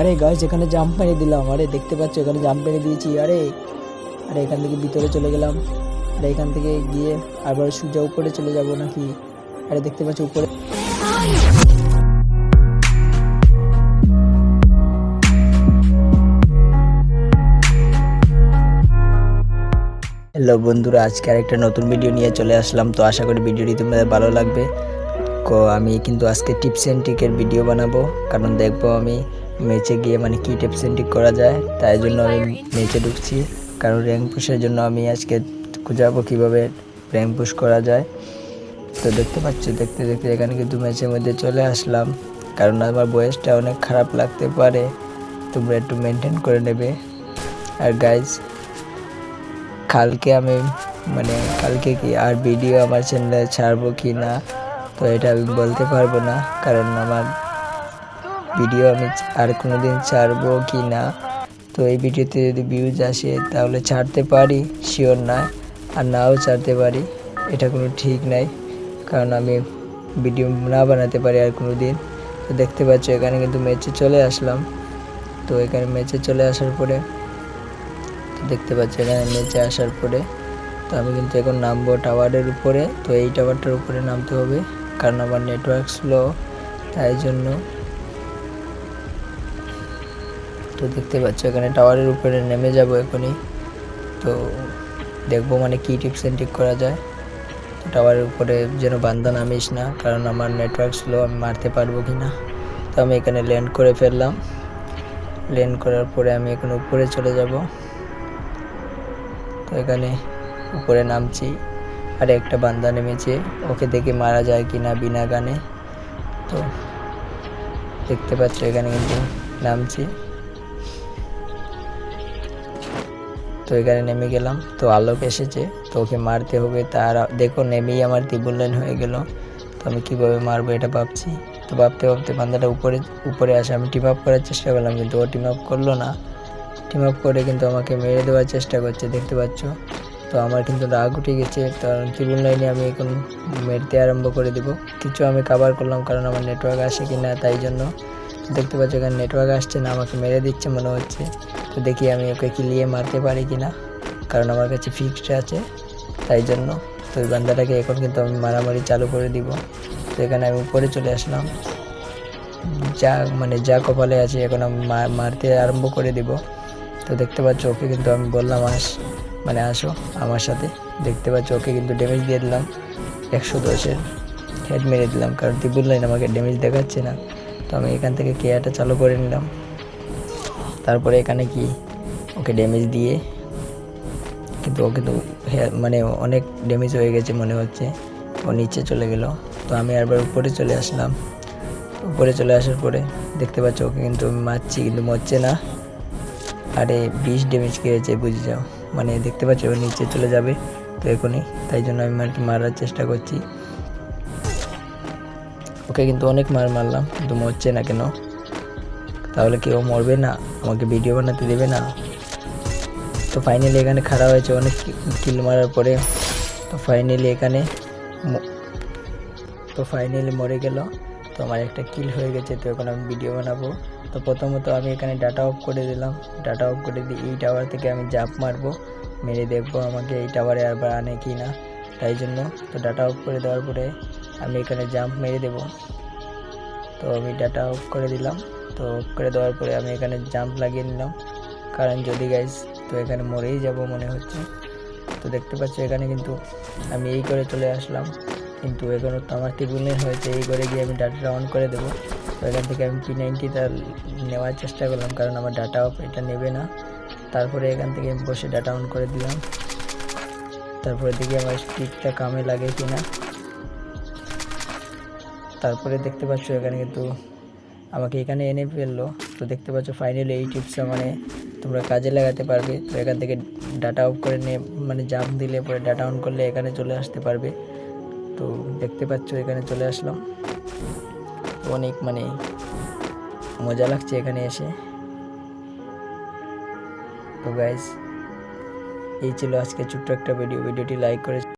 আরে গাছ এখানে জাম্প মেরে দিলাম। আরে, দেখতে পাচ্ছ, এখানে জাম্প মেরে দিয়েছি, আরে। আরে, এখান থেকে ভিতরে চলে গেলাম। আরে, এখান থেকে গিয়ে আবার সোজা উপরে চলে যাব নাকি? আরে, দেখতে পাচ্ছ, উপরে। হ্যালো বন্ধুরা, আজকে আরেকটা নতুন ভিডিও নিয়ে চলে আসলাম। তো আশা করি ভিডিওটি তোমাদের ভালো লাগবে। কো আমি কিন্তু আজকে টিপস অ্যান্ড ট্রিকের ভিডিও বানাবো। কারণ দেখব আমি ম্যাচে গিয়ে মানে কী টিপস অ্যান্ড ট্রিক করা যায়, তাই জন্য আমি ম্যাচে ঢুকছি। কারণ র্যাঙ্ক পুশের জন্য আমি আজকে খুঁজাবো কীভাবে র্যাঙ্ক পুশ করা যায়। তো দেখতে পাচ্ছ, দেখতে দেখতে এখানে কিন্তু ম্যাচের মধ্যে চলে আসলাম। কারণ আমার বয়সটা অনেক খারাপ লাগতে পারে, তোমরা একটু মেনটেন করে নেবে। আর গাইজ কালকে আমি মানে কালকে কি আর ভিডিও আমার চ্যানেলে ছাড়বো কি না? তো এটা আমি বলতে পারব না, কারণ আমার ভিডিও আমি আর কোনো দিন ছাড়বো কি না। তো এই ভিডিওতে যদি ভিউজ আসে, তাহলে ছাড়তে পারি শিওর না, আর নাও ছাড়তে পারি, এটা কোনো ঠিক নাই, কারণ আমি ভিডিও না বানাতে পারি আর কোনো দিন তো দেখতে পাচ্ছ, এখানে কিন্তু ম্যাচে চলে আসলাম। তো এখানে ম্যাচে চলে আসার পরে দেখতে পাচ্ছি, এখানে নিচে আসার পরে, তো আমি কিন্তু এখন নামবো টাওয়ারের উপরে, তো এই টাওয়ারটার উপরে নামতে হবে। কারণ আমার নেটওয়ার্ক স্লো তাই জন্য তো দেখতে পাচ্ছ এখানে টাওয়ারের উপরে নেমে যাব এখনই। তো দেখব মানে কী টিপস অ্যান্ড ট্রিক করা যায়। টাওয়ারের উপরে যেন বান্দা নামিস না, কারণ আমার নেটওয়ার্ক স্লো আমি মারতে পারব কি না তো আমি এখানে ল্যান্ড করে ফেললাম। ল্যান্ড করার পরে আমি এখন উপরে চলে যাব। তো এখানে উপরে নামছি। আর একটা বান্দা নেমেছে, ওকে দেখে মারা যায় কি না বিনা গানে। তো, দেখতে পাচ্ছ এখানে কিন্তু নামছি। তো এখানে নেমে গেলাম, তো আলোক এসেছে, তো ওকে মারতে হবে, তার দেখো নেমেই আমার ত্রিবুল লাইন হয়ে গেল। তো আমি কীভাবে মারবো এটা ভাবছি। তো ভাবতে ভাবতে বান্দাটা উপরে উপরে আসে, আমি টিম আপ করার চেষ্টা করলাম, কিন্তু ও টিম আপ করল না। টিম আপ করে কিন্তু আমাকে মেরে দেওয়ার চেষ্টা করছে, দেখতে পাচ্ছ? তো আমার কিন্তু রাগ উঠে গেছে কারণ ত্রিবুল লাইনে আমি এখন মেরতে আরম্ভ করে দেব। কিছু আমি কাভার করলাম কারণ আমার নেটওয়ার্ক আসে কি না তাই জন্য। দেখতে পাচ্ছ এখানে নেটওয়ার্ক আসছে না, আমাকে মেরে দিচ্ছে মনে হচ্ছে। তো দেখি আমি ওকে কিলিয়ে মারতে পারি কি না কারণ আমার কাছে ফিক্সড আছে তাই জন্য। তো ওই বান্দাটাকে এখন কিন্তু আমি মারামারি চালু করে দিব। তো এখানে আমি উপরে চলে আসলাম। যা মানে যা কপালে আছে, এখন আমি মারতে আরম্ভ করে দিব। তো দেখতে পাচ্ছ ওকে কিন্তু আমি বললাম আস। মানে আসো আমার সাথে। দেখতে পাচ্ছ, ওকে কিন্তু ড্যামেজ দিয়ে দিলাম। একশো দশের হেড মেরে দিলাম, কারণ ত্রিপুল লাইন আমাকে ড্যামেজ দেখাচ্ছে না। তো আমি এখান থেকে কেয়ারটা চালু করে নিলাম। তারপরে এখানে কি? ওকে ড্যামেজ দিয়ে কিন্তু ও কিন্তু মানে অনেক ড্যামেজ হয়ে গেছে মনে হচ্ছে। ও নিচে চলে গেল। তো আমি আবার উপরে চলে আসলাম। উপরে চলে আসার পরে দেখতে পাচ্ছ, ওকে কিন্তু মারছি, কিন্তু মরছে না। আরে বিষ ড্যামেজ খেয়েছে বুঝে যাও মানে দেখতে পাচ্ছ নিচে চলে যাবে তো এখনই। তাই জন্য আমি মারার চেষ্টা করছি। ওকে কিন্তু অনেক মার মারলাম, কিন্তু মরছে না কেন? তাহলে কেউ মরবে না? আমাকে ভিডিও বানাতে দেবে না? তো ফাইনালি এখানে খারাপ হয়েছে, অনেক কিল মারার পরে। তো ফাইনালি এখানে তো ফাইনালি মরে গেল। আমার একটা কিল হয়ে গেছে, তো এখন আমি ভিডিও বানাবো। তো প্রথমত আমি এখানে ডাটা অফ করে দিলাম। ডাটা অফ করে দিয়ে এই টাওয়ার থেকে আমি জাম্প মারবো। মেরে দেখব আমাকে এই টাওয়ারে আবার আনে কি না তাই জন্য তো ডাটা অফ করে দেওয়ার পরে আমি এখানে জাম্প মেরে দেবো। তো আমি ডাটা অফ করে দিলাম। তো অফ করে দেওয়ার পরে আমি এখানে জাম্প লাগিয়ে নিলাম। কারণ যদি গাইজ তো এখানে মরেই যাব মনে হচ্ছে। তো দেখতে পাচ্ছ এখানে কিন্তু আমি এই করে চলে আসলাম। কিন্তু এখানে তো আমার ত্রিগুণের হয়েছে এই করে গিয়ে আমি ডাটাটা অন করে দেবো। তো এখান থেকে আমি পি নাইনটিটা নেওয়ার চেষ্টা করলাম, কারণ আমার ডাটা অফ এটা নেবে না। তারপরে এখান থেকে আমি বসে ডাটা অন করে দিলাম। তারপরে দেখি আমার স্টিকটা কামে লাগে কি না তারপরে দেখতে পাচ্ছ এখানে কিন্তু আমাকে এখানে এনে ফেলল। তো দেখতে পাচ্ছ ফাইনালি এই টিপসটা মানে তোমরা কাজে লাগাতে পারবে। তো এখান থেকে ডাটা অফ করে নিয়ে মানে জাম্প দিলে পরে ডাটা অন করলে এখানে চলে আসতে পারবে। তো দেখতে পাচ্ছ, এখানে চলে আসলাম। অনেক মানে মজা লাগছে এখানে এসে। তো গাইজ এই ছিল আজকে ছোট্ট একটা ভিডিও ভিডিওটি লাইক করে